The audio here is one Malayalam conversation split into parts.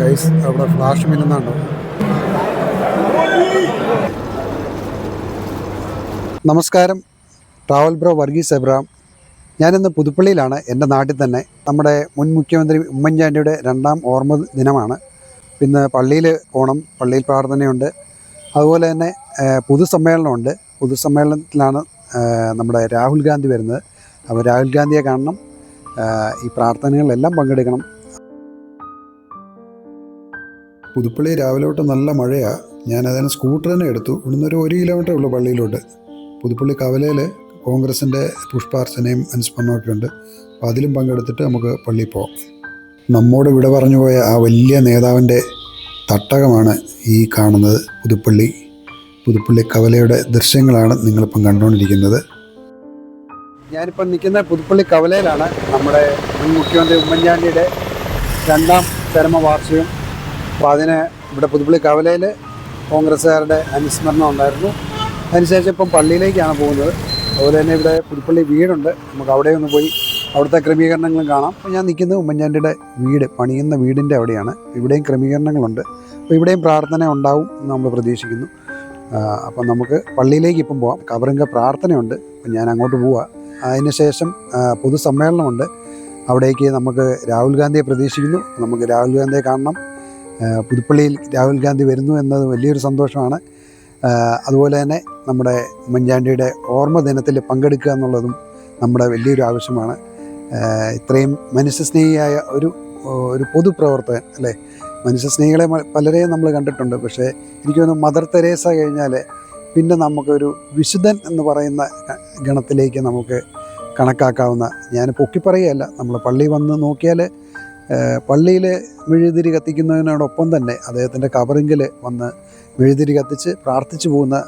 ഗൈസ് അവിടെ ഫ്ലാഷ് മിന്നുന്നുണ്ടോ നമസ്കാരം. ട്രാവൽ ബ്രോ വർഗീസ് എബ്രാം ഞാനിന്ന് പുതുപ്പള്ളിയിലാണ്. എന്റെ നാട്ടിൽ തന്നെ നമ്മുടെ മുൻ മുഖ്യമന്ത്രി ഉമ്മൻചാണ്ടിയുടെ രണ്ടാം ഓർമ്മ ദിനമാണ്. പിന്നെ പള്ളിയിൽ പോകണം പള്ളിയിൽ പ്രാർത്ഥനയുണ്ട്. അതുപോലെ തന്നെ പൊതുസമ്മേളനമുണ്ട്. പൊതുസമ്മേളനത്തിലാണ് നമ്മുടെ രാഹുൽ ഗാന്ധി വരുന്നത്. അപ്പോൾ രാഹുൽ ഗാന്ധിയെ കാണണം. ഈ പ്രാർത്ഥനകളിലെല്ലാം പങ്കെടുക്കണം. പുതുപ്പള്ളി രാവിലെ തൊട്ട് നല്ല മഴയാണ് ഞാൻ അതിന് സ്കൂട്ടർ തന്നെ എടുത്തു. ഇവിടുന്ന് ഒരു ഒരു കിലോമീറ്റർ ഉള്ളൂ പള്ളിയിലോട്ട്. പുതുപ്പള്ളി കവലയിൽ കോൺഗ്രസിന്റെ പുഷ്പാർച്ചനയും അനുസ്മരണവും ഒക്കെ ഉണ്ട്. അപ്പോൾ അതിലും പങ്കെടുത്തിട്ട് നമുക്ക് പള്ളിയിൽ പോകാം നമ്മോട് വിട പറഞ്ഞു പോയ ആ വലിയ നേതാവിന്റെ തട്ടകമാണ് ഈ കാണുന്നത് പുതുപ്പള്ളി. പുതുപ്പള്ളി കവലയുടെ ദൃശ്യങ്ങളാണ് നിങ്ങളിപ്പം കണ്ടുകൊണ്ടിരിക്കുന്നത്. ഞാനിപ്പം നിൽക്കുന്ന പുതുപ്പള്ളി കവലയിലാണ് നമ്മുടെ മുൻ മുഖ്യമന്ത്രി ഉമ്മൻചാണ്ടിയുടെ രണ്ടാം ചരമവാർഷികം അപ്പോൾ അതിന് ഇവിടെ പുതുപ്പള്ളി കവലയിൽ കോൺഗ്രസ്സുകാരുടെ അനുസ്മരണം ഉണ്ടായിരുന്നു. അതിനുശേഷം ഇപ്പം പള്ളിയിലേക്കാണ് പോകുന്നത്. അതുപോലെ തന്നെ ഇവിടെ പുതുപ്പള്ളി വീടുണ്ട്. നമുക്ക് അവിടെ ഒന്ന് പോയി അവിടുത്തെ ക്രമീകരണങ്ങളും കാണാം. അപ്പോൾ ഞാൻ നിൽക്കുന്നത് ഉമ്മൻചാണ്ടിയുടെ വീട് പണിയുന്ന വീടിന്റെ അവിടെയാണ്. ഇവിടെയും ക്രമീകരണങ്ങളുണ്ട്. അപ്പോൾ ഇവിടെയും പ്രാർത്ഥന ഉണ്ടാവും എന്ന് നമ്മൾ പ്രതീക്ഷിക്കുന്നു. അപ്പം നമുക്ക് പള്ളിയിലേക്ക് ഇപ്പം പോവാം. കബറിങ്ക പ്രാർത്ഥനയുണ്ട്. ഞാൻ അങ്ങോട്ട് പോവാം. അതിനുശേഷം പൊതുസമ്മേളനമുണ്ട്. അവിടേക്ക് നമുക്ക് രാഹുൽ ഗാന്ധിയെ പ്രതീക്ഷിക്കുന്നു. നമുക്ക് രാഹുൽ ഗാന്ധിയെ കാണണം. പുതുപ്പള്ളിയിൽ രാഹുൽ ഗാന്ധി വരുന്നു എന്നത് വലിയൊരു സന്തോഷമാണ്. അതുപോലെ തന്നെ നമ്മുടെ ഉമ്മൻചാണ്ടിയുടെ ഓർമ്മ ദിനത്തിൽ പങ്കെടുക്കുക എന്നുള്ളതും നമ്മുടെ വലിയൊരു ആവശ്യമാണ്. ഇത്രയും മനുഷ്യസ്നേഹിയായ ഒരു ഒരു പൊതുപ്രവർത്തകൻ അല്ലേ? മനുഷ്യസ്നേഹികളെ പലരെയും നമ്മൾ കണ്ടിട്ടുണ്ട്. പക്ഷേ എനിക്ക് തോന്നുന്നു മദർ തെരേസ കഴിഞ്ഞാൽ പിന്നെ നമുക്കൊരു വിശുദ്ധൻ എന്ന് പറയുന്ന ഗണത്തിലേക്ക് നമുക്ക് കണക്കാക്കാവുന്ന ഞാൻ പൊക്കി പറയുകയല്ല നമ്മൾ പള്ളി വന്ന് നോക്കിയാൽ പള്ളിയിൽ മെഴുതിരി കത്തിക്കുന്നതിനോടൊപ്പം തന്നെ അദ്ദേഹത്തിന്റെ കബറിങ്കിൽ വന്ന് മെഴുതിരി കത്തിച്ച് പ്രാർത്ഥിച്ചു പോകുന്ന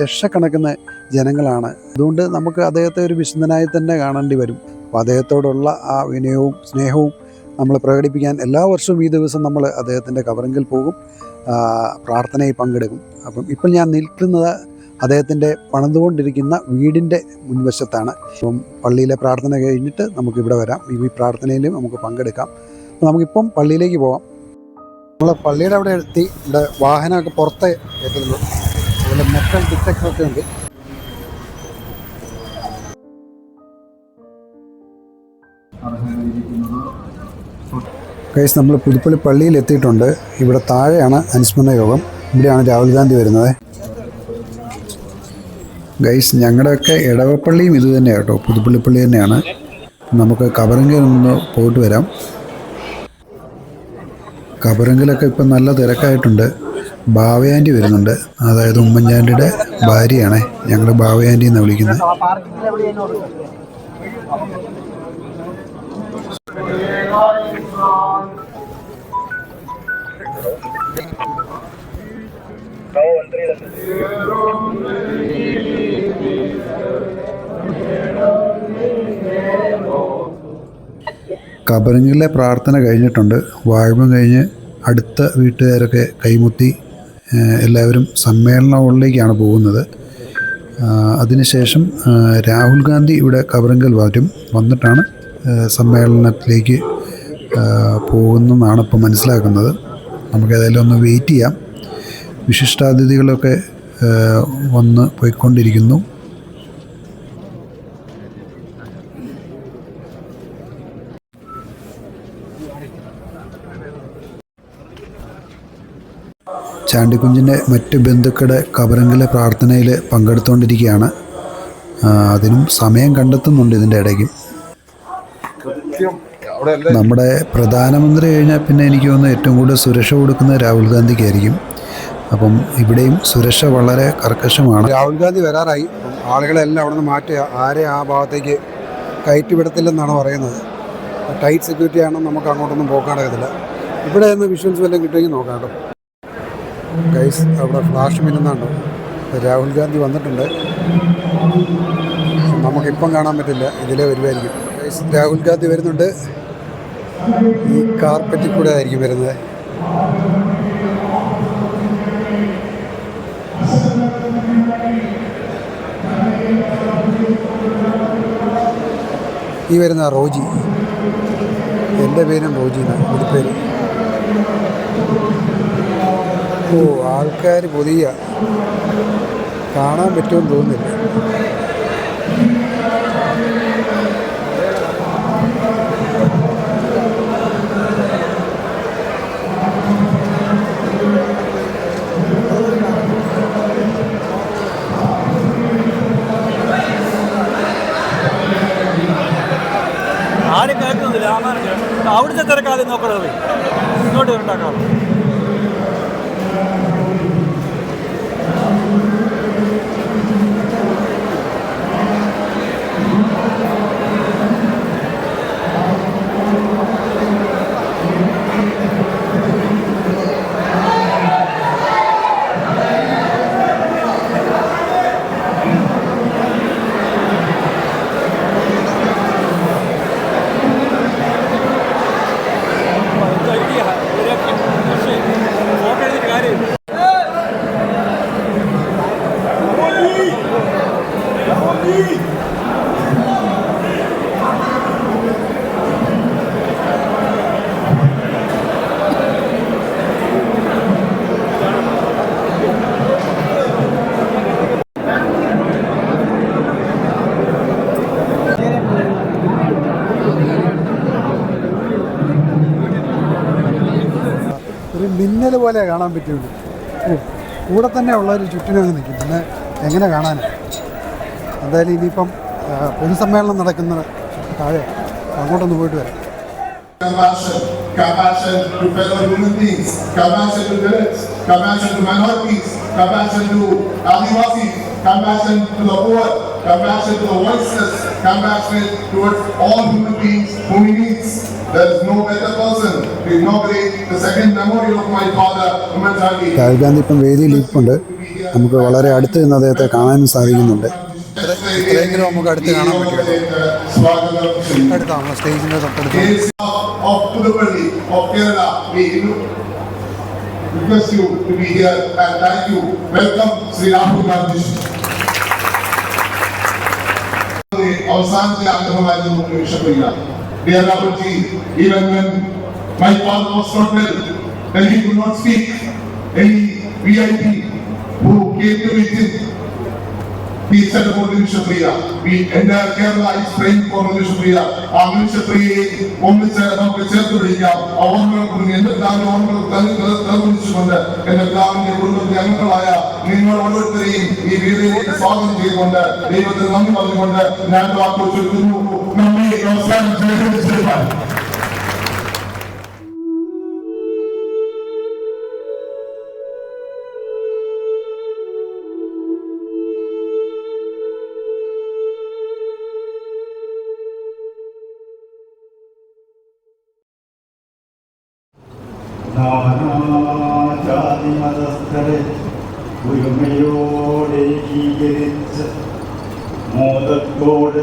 ലക്ഷക്കണക്കിന് ജനങ്ങളാണ്. അതുകൊണ്ട് നമുക്ക് അദ്ദേഹത്തെ ഒരു വിശുദ്ധനായി തന്നെ കാണേണ്ടി വരും. അപ്പോൾ അദ്ദേഹത്തോടുള്ള ആ വിനയവും സ്നേഹവും നമ്മൾ പ്രകടിപ്പിക്കാൻ എല്ലാ വർഷവും ഈ ദിവസം നമ്മൾ അദ്ദേഹത്തിന്റെ കബറിങ്കിൽ പോകും. പ്രാർത്ഥനയിൽ പങ്കെടുക്കും. അപ്പം ഇപ്പം ഞാൻ നിൽക്കുന്നത് അദ്ദേഹത്തിന്റെ പണിതുകൊണ്ടിരിക്കുന്ന വീടിന്റെ മുൻവശത്താണ്. അപ്പം പള്ളിയിലെ പ്രാർത്ഥന കഴിഞ്ഞിട്ട് നമുക്കിവിടെ വരാം. ഈ പ്രാർത്ഥനയിലും നമുക്ക് പങ്കെടുക്കാം. നമുക്കിപ്പം പള്ളിയിലേക്ക് പോവാം. നമ്മൾ പള്ളിയുടെ അവിടെ എത്തി ഇവിടെ വാഹനമൊക്കെ പുറത്ത് എത്തുന്നു. അതുപോലെ മെറ്റൽ ഡിറ്റക്ടറൊക്കെ ഉണ്ട്. കേസ് നമ്മൾ പുതുപ്പള്ളി പള്ളിയിൽ എത്തിയിട്ടുണ്ട്. ഇവിടെ താഴെയാണ് അനുസ്മരണ യോഗം. ഇവിടെയാണ് രാഹുൽ ഗാന്ധി വരുന്നത്. ഗൈസ് ഞങ്ങളുടെയൊക്കെ ഇടവപ്പള്ളിയും ഇത് കേട്ടോ. പുതുപ്പള്ളി പള്ളി തന്നെയാണ്. നമുക്ക് കവറിങ്ങിൽ നിന്ന് പോയിട്ട് വരാം. കബറിങ്കിലൊക്കെ ഇപ്പം നല്ല തിരക്കായിട്ടുണ്ട്. ബാവയാന്റി വരുന്നുണ്ട്. അതായത് ഉമ്മൻചാണ്ടിയുടെ ഭാര്യയാണ്. ഞങ്ങൾ ബാവയാന്റി എന്ന് വിളിക്കുന്നത്. കബറിങ്ങിലെ പ്രാർത്ഥന കഴിഞ്ഞിട്ടുണ്ട്. വാഴ്മ കഴിഞ്ഞ് അടുത്ത വീട്ടുകാരൊക്കെ കൈമുത്തി എല്ലാവരും സമ്മേളന ഹോളിലേക്കാണ് പോകുന്നത്. അതിനുശേഷം രാഹുൽ ഗാന്ധി ഇവിടെ കബറിങ്കൽ വാറ്റും വന്നിട്ടാണ് സമ്മേളനത്തിലേക്ക് പോകുന്നതെന്നാണ് ഇപ്പോൾ മനസ്സിലാക്കുന്നത്. നമുക്കേതായാലും ഒന്ന് വെയിറ്റ് ചെയ്യാം. വിശിഷ്ടാതിഥികളൊക്കെ വന്ന് പോയിക്കൊണ്ടിരിക്കുന്നു. ചാണ്ടിക്കുഞ്ഞിന്റെ മറ്റ് ബന്ധുക്കളുടെ കബറങ്കിലെ പ്രാർത്ഥനയിൽ പങ്കെടുത്തുകൊണ്ടിരിക്കുകയാണ്. അതിനും സമയം കണ്ടെത്തുന്നുണ്ട് ഇതിന്റെ ഇടയ്ക്ക്. നമ്മുടെ പ്രധാനമന്ത്രി കഴിഞ്ഞാൽ പിന്നെ എനിക്ക് തോന്നുന്നു ഏറ്റവും കൂടുതൽ സുരക്ഷ കൊടുക്കുന്നത് രാഹുൽ ഗാന്ധിക്കായിരിക്കും. അപ്പം ഇവിടെയും സുരക്ഷ വളരെ കർക്കശമാണ്. രാഹുൽ ഗാന്ധി വരാറായി. ആളുകളെല്ലാം അവിടെ നിന്ന് മാറ്റുക ആരെ ആ ഭാഗത്തേക്ക് കയറ്റി വിടത്തില്ലെന്നാണ് പറയുന്നത്. ടൈറ്റ് സെക്യൂരിറ്റി ആണെങ്കിൽ നമുക്ക് അങ്ങോട്ടൊന്നും പോകാൻ ഇവിടെ നിന്ന് വിഷ്വൽസ് വല്ലതും കിട്ടുമെങ്കിൽ നോക്കാം കേട്ടോ. ഗൈസ് അവിടെ ഫ്ലാഷ് മിന്നുന്നുണ്ടോ രാഹുൽ ഗാന്ധി വന്നിട്ടുണ്ട്. നമുക്കിപ്പം കാണാൻ പറ്റില്ല ഇതിലേ വരുമായിരിക്കും ഗൈസ് രാഹുൽ ഗാന്ധി വരുന്നുണ്ട്. ഈ കാർപ്പറ്റിൽ കൂടെ ആയിരിക്കും വരുന്നത്. ഈ വരുന്ന റോജി. എന്റെ പേരും റോജീന പുതുപ്പേര് ഓ ആൾക്കാർ പുതിയ. കാണാൻ പറ്റുമെന്ന് തോന്നുന്നില്ല. മിന്നൽ പോലെ കാണാൻ പറ്റുള്ളൂ കൂടെ തന്നെ ഉള്ളവർ ചുറ്റിനങ്ങ് നിൽക്കും പിന്നെ എങ്ങനെ കാണാനാണ് എന്തായാലും ഇനിയിപ്പം പൊതുസമ്മേളനം നടക്കുന്ന താഴെ അങ്ങോട്ടൊന്ന് പോയിട്ട് വരാം compassion, compassion to fellow human beings, compassion to village, compassion to minorities, compassion to Adivasis, compassion to the poor, compassion to the voiceless, compassion towards all human beings whom he meets. There is no better person to inaugurate the second memorial of my father, Umar Jagi. Rahul Gandhi ഇപ്പം വേദിയിൽ ഇരിപ്പുണ്ട് നമുക്ക് വളരെ അടുത്ത് നിന്ന് അദ്ദേഹത്തെ കാണാനും സാധിക്കുന്നുണ്ട് ഇത്രയെങ്കിലും നമുക്ക് അടുത്ത് കാണാൻ പറ്റും തൊട്ടടുത്താണ് സ്റ്റേജിന്റെ തൊട്ടടുത്ത് request you to be here and thank you. Welcome, Sri Rahul Gandhi. അവസാനത്തെ ആഗ്രഹമായിരുന്നു നിമിഷമില്ല Dear Rahul ji, even when my father was not well, when he could not speak, any VIP who came to meet He said about Nimishapriya. We entire Kerala is praying for Nimishapriya. ആ നിമിഷപ്രിയയെ ഒന്നിച്ച് നമുക്ക് ചേർത്ത് പിടിക്കാം ഓർമ്മകൾ കൊണ്ട് എന്റെ കുടുംബത്തിലെ അംഗങ്ങളായ നിങ്ങൾ ഓരോരുത്തരെയും ഈ വീടിലേക്ക് സ്വാഗതം ചെയ്തുകൊണ്ട് ദൈവത്തിന് നന്ദി പറഞ്ഞുകൊണ്ട് ഞാൻ വാക്കു ചുരുക്കുന്നു നന്ദി നമസ്കാരം മോദത്തോടെ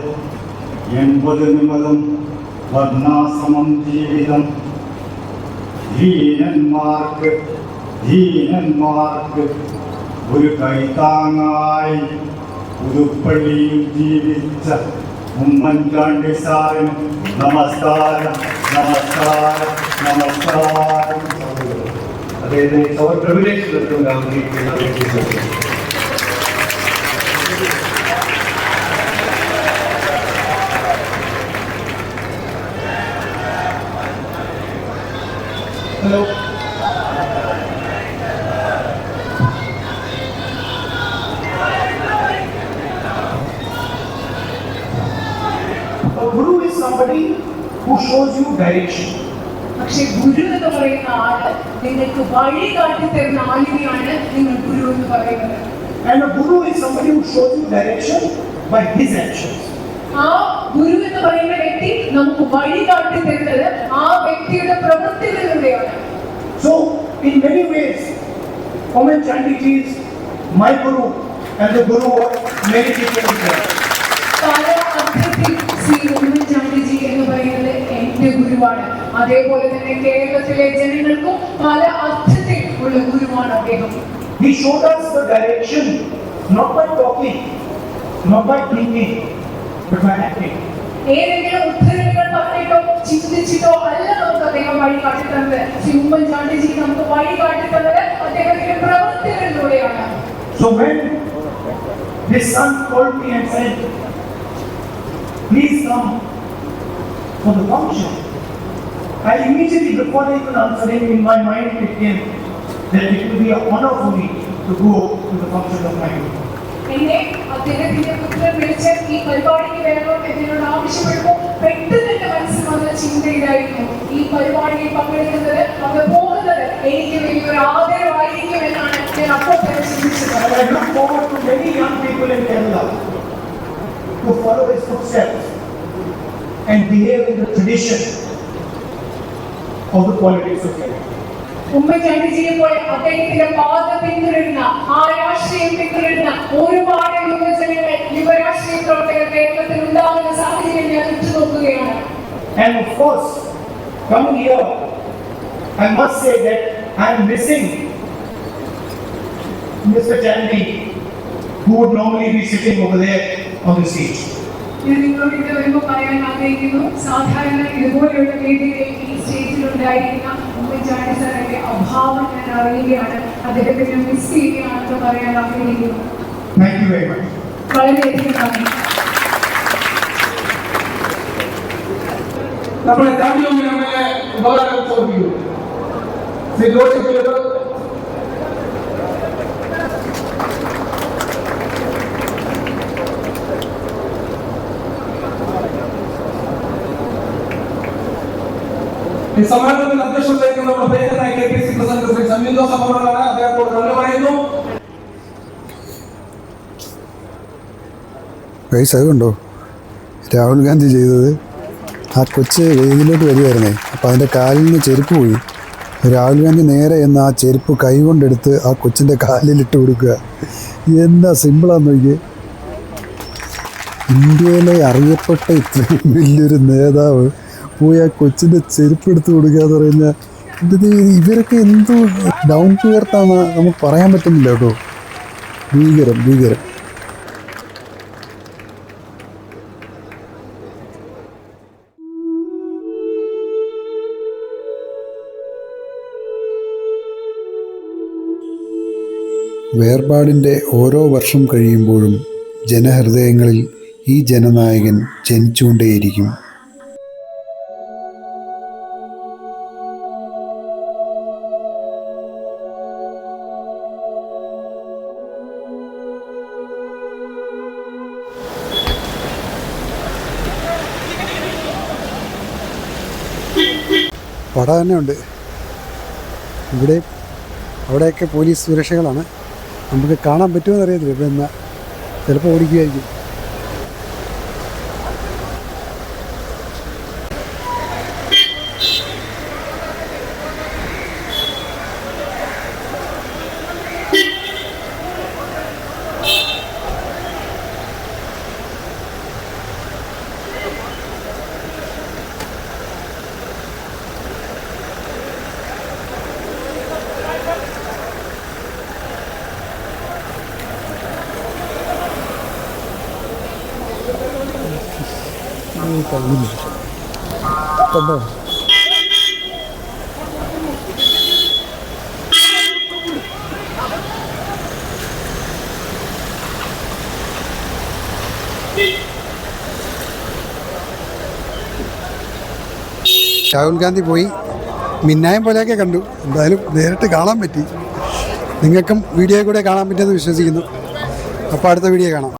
എൺപത് നിമിതം വർണാശ്രമം ജീവിതം. ധീനന്മാർക്ക് ധീനന്മാർക്ക് ഒരു കൈത്താങ്ങായി പുതുപ്പള്ളിയിൽ ജീവിച്ച ഉമ്മൻചാണ്ടി സാറിന് നമസ്കാരം നമസ്കാരം നമസ്കാരം. Again, it's our A guru is somebody who shows you direction. പക്ഷെ ഗുരു എന്ന് പറയുന്ന ആള് നിങ്ങൾക്ക് വഴി കാട്ടി തരുന്ന ആളിനെയാണ് നിങ്ങൾ ഗുരു എന്ന് പറയുന്നത് And a guru is somebody who shows you direction by his actions. ആ ഗുരു എന്ന് പറയുന്ന വ്യക്തി നമുക്ക് വഴി കാട്ടി തരുന്നത് ആ വ്യക്തിയുടെ പ്രവൃത്തികളിലൂടെയാണ്. So, in many ways, Omen Chandiji is my guru and the guru of many people in there. പല അർത്ഥത്തിൽ ശ്രീ ഉമ്മൻചാണ്ടിജി എന്ന് പറയുന്നത് എന്റെ ഗുരുവാണ്. അതേപോലെ തന്നെ കേരളത്തിലെ ജനങ്ങൾക്കും പല അർത്ഥത്തിൽ ഉള്ള ഗുരുവാണ് അദ്ദേഹം. He showed us the direction not by talking, not by thinking, but by acting. ഏതെങ്കിലും ഉദ്ധരണികൾ പറഞ്ഞിട്ടോ ചിന്തിച്ചിട്ടോ അല്ല നമുക്ക് അദ്ദേഹം വഴി കാട്ടിത്തന്നത് ശ്രീ ഉമ്മൻചാണ്ടിജി നമുക്ക് വഴി കാട്ടിത്തന്നത് അദ്ദേഹത്തിന്റെ പ്രവൃത്തികളിലൂടെയാണ് So when his son called me and said, please come for the function, I immediately, before I even answering, in my mind it came that it will be an honor for me to go to the function of my group. എന്നെ അദ്ദേഹത്തിന്റെ പുത്രൻ വിളിച്ച് ഈ പരിപാടിക്ക് വരണം എന്നോട് ആവശ്യപ്പെടുമ്പോൾ പെട്ടെന്ന് എന്റെ മനസ്സിൽ വന്ന ചിന്തയിലായിരുന്നു ഈ പരിപാടിയിൽ പങ്കെടുക്കുന്നത് അവിടെ പോകുന്നത് എനിക്ക് വലിയൊരു ആദരവായിരിക്കും എന്നാണ് ഞാൻ അപ്പോൾ തന്നെ ചിന്തിച്ചത് to follow his footsteps and behave in the tradition of the politics of Kerala. ഉമ്മൻചാണ്ടിജിയെ പോലെ അദ്ദേഹത്തിന്റെ പാത പിന്തുടരുന്ന ആ രാഷ്ട്രീയം പിന്തുടരുന്ന ഒരുപാട് യുവജനങ്ങൾ യുവരാഷ്ട്രീയ പ്രവർത്തകർ കേരളത്തിൽ ഉണ്ടാകുന്ന സാഹചര്യം ഞാൻ ഉറ്റുനോക്കുകയാണ് And of course, coming here, I must say that I am missing Mr. Chandy, who would normally be sitting over there on the seat. ഞാൻ നിങ്ങളോട് ഇത് വരുമ്പോൾ പറയാൻ ആഗ്രഹിക്കുന്നു സാധാരണ ഇതുപോലെയുള്ള വേദികളിൽ ഈ സ്റ്റേജിൽ ഉണ്ടായിരിക്കുന്ന ഉമ്മൻചാണ്ടി സാറിന്റെ അഭാവം ഞാൻ അറിയുകയാണ് അദ്ദേഹത്തെ മിസ് ചെയ്യുകയാണെന്ന് പറയാൻ ആഗ്രഹിക്കുന്നു Thank you very much. വളരെയധികം നന്ദി നമ്മുടെ രാജ്യവും നമ്മളെ ഉപകാരം ചോദിക്കുന്നു ശ്രീ ഈ സമ്മേളനത്തിൽ രാഹുൽ ഗാന്ധി ചെയ്തത് ആ കൊച്ച് വെയിലിലോട്ട് വരികയായിരുന്നേ അപ്പോൾ അതിന്റെ കാലിൽ നിന്ന് ചെരുപ്പ് പോയി. രാഹുൽ ഗാന്ധി നേരെ എന്ന് ആ ചെരുപ്പ് കൈകൊണ്ടെടുത്ത് ആ കൊച്ചിന്റെ കാലിലിട്ട് കൊടുക്കുക. എന്താ സിമ്പിളാന്ന് നോക്കിയേ. ഇന്ത്യയിലെ അറിയപ്പെട്ട ഇത്രയും വലിയൊരു നേതാവ് പോയി ആ കൊച്ചിന്റെ ചെരുപ്പ് എടുത്ത് കൊടുക്കുക എന്ന് പറഞ്ഞാൽ ഇവരൊക്കെ എന്തോ ഡൗൺ ടു എർത്താന്ന് നമുക്ക് പറയാൻ പറ്റുന്നില്ല കേട്ടോ. ഭീകരം ഭീകരം വേർപാടിന്റെ ഓരോ വർഷം കഴിയുമ്പോഴും ജനഹൃദയങ്ങളിൽ ഈ ജനനായകൻ ജനിച്ചുകൊണ്ടേയിരിക്കും. പട തന്നെ ഉണ്ട്. ഇവിടെ അവിടെയൊക്കെ പോലീസ് സുരക്ഷകളാണ്. നമുക്ക് കാണാൻ പറ്റുമെന്ന് അറിയത്തില്ല. ഇപ്പം എന്നാൽ ചിലപ്പോൾ ഓടിക്കുമായിരിക്കും കഴിഞ്ഞില്ല കണ്ടോ രാഹുൽ ഗാന്ധി പോയി. മിന്നായം പോലെയൊക്കെ കണ്ടു. എന്തായാലും നേരിട്ട് കാണാൻ പറ്റി. നിങ്ങൾക്കും വീഡിയോ കൂടെ കാണാൻ പറ്റുമെന്ന് വിശ്വസിക്കുന്നു. അപ്പോൾ അടുത്ത വീഡിയോ കാണാം.